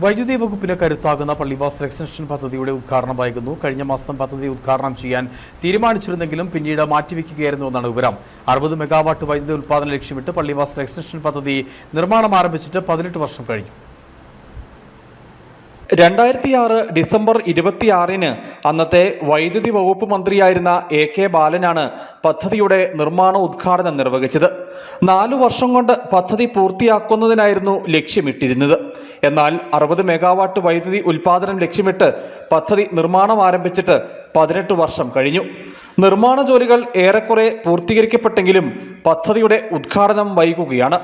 വൈദ്യുതി വകുപ്പിന് കരുത്താകുന്ന പള്ളിവാസ് എക്സ്റ്റൻഷൻ പദ്ധതിയുടെ ഉദ്ഘാടനം വൈകുന്നു. കഴിഞ്ഞ മാസം പദ്ധതി ഉദ്ഘാടനം ചെയ്യാൻ തീരുമാനിച്ചിരുന്നെങ്കിലും പിന്നീട് മാറ്റിവെക്കുകയായിരുന്നു എന്നാണ് വിവരം. അറുപത് മെഗാവാട്ട് വൈദ്യുതി ഉൽപ്പാദനം ലക്ഷ്യമിട്ട് പള്ളിവാസ് എക്സ്റ്റൻഷൻ പദ്ധതി നിർമ്മാണം ആരംഭിച്ചിട്ട് പതിനെട്ട് വർഷം കഴിഞ്ഞു. രണ്ടായിരത്തി ആറ് ഡിസംബർ ഇരുപത്തിയാറിന് അന്നത്തെ വൈദ്യുതി വകുപ്പ് മന്ത്രിയായിരുന്ന എ കെ ബാലനാണ് പദ്ധതിയുടെ നിർമ്മാണ ഉദ്ഘാടനം നിർവഹിച്ചത്. നാലു വർഷം കൊണ്ട് പദ്ധതി പൂർത്തിയാക്കുന്നതിനായിരുന്നു ലക്ഷ്യമിട്ടിരുന്നത്. എന്നാൽ അറുപത് മെഗാവാട്ട് വൈദ്യുതി ഉൽപാദനം ലക്ഷ്യമിട്ട് പദ്ധതി നിർമ്മാണം ആരംഭിച്ചിട്ട് പതിനെട്ട് വർഷം കഴിഞ്ഞു. നിർമ്മാണ ജോലികൾ ഏറെക്കുറെ പൂർത്തീകരിക്കപ്പെട്ടെങ്കിലും പദ്ധതിയുടെ ഉദ്ഘാടനം വൈകുകയാണ്.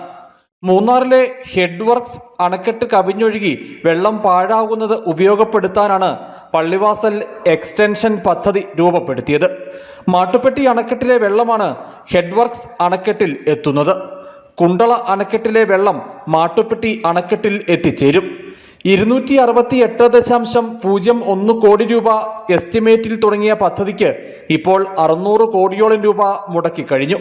മൂന്നാറിലെ ഹെഡ് വർക്ക്സ് അണക്കെട്ട് കവിഞ്ഞൊഴുകി വെള്ളം പാഴാകുന്നത് ഉപയോഗപ്പെടുത്താനാണ് പള്ളിവാസൽ എക്സ്റ്റൻഷൻ പദ്ധതി രൂപപ്പെടുത്തിയത്. മാട്ടുപ്പെട്ടി അണക്കെട്ടിലെ വെള്ളമാണ് ഹെഡ് വർക്ക്സ് അണക്കെട്ടിൽ എത്തുന്നത്. കുണ്ടള അണക്കെട്ടിലെ വെള്ളം മാട്ടുപ്പെട്ടി അണക്കെട്ടിൽ എത്തിച്ചേരും. ഇരുന്നൂറ്റി അറുപത്തി എട്ട് ദശാംശം പൂജ്യം ഒന്ന് കോടി രൂപ എസ്റ്റിമേറ്റിൽ തുടങ്ങിയ പദ്ധതിക്ക് ഇപ്പോൾ അറുന്നൂറ് കോടിയോളം രൂപ മുടക്കി കഴിഞ്ഞു.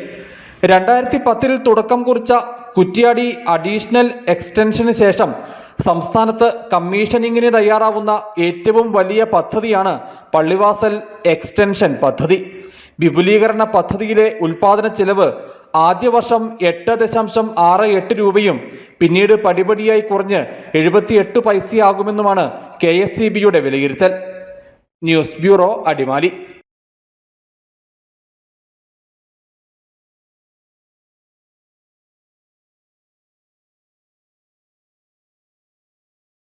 രണ്ടായിരത്തി പത്തിൽ തുടക്കം കുറിച്ച കുറ്റ്യാടി അഡീഷണൽ എക്സ്റ്റൻഷന് ശേഷം സംസ്ഥാനത്ത് കമ്മീഷനിങ്ങിന് തയ്യാറാവുന്ന ഏറ്റവും വലിയ പദ്ധതിയാണ് പള്ളിവാസൽ എക്സ്റ്റൻഷൻ പദ്ധതി. വിപുലീകരണ പദ്ധതിയിലെ ഉൽപാദന ചെലവ് ആദ്യ വർഷം എട്ട് ദശാംശം ആറ് എട്ട് രൂപയും പിന്നീട് പടിപടിയായി കുറഞ്ഞ് എഴുപത്തിയെട്ട് പൈസയാകുമെന്നുമാണ് കെ എസ് സി ബിയുടെ വിലയിരുത്തൽ. News bureau Adimali.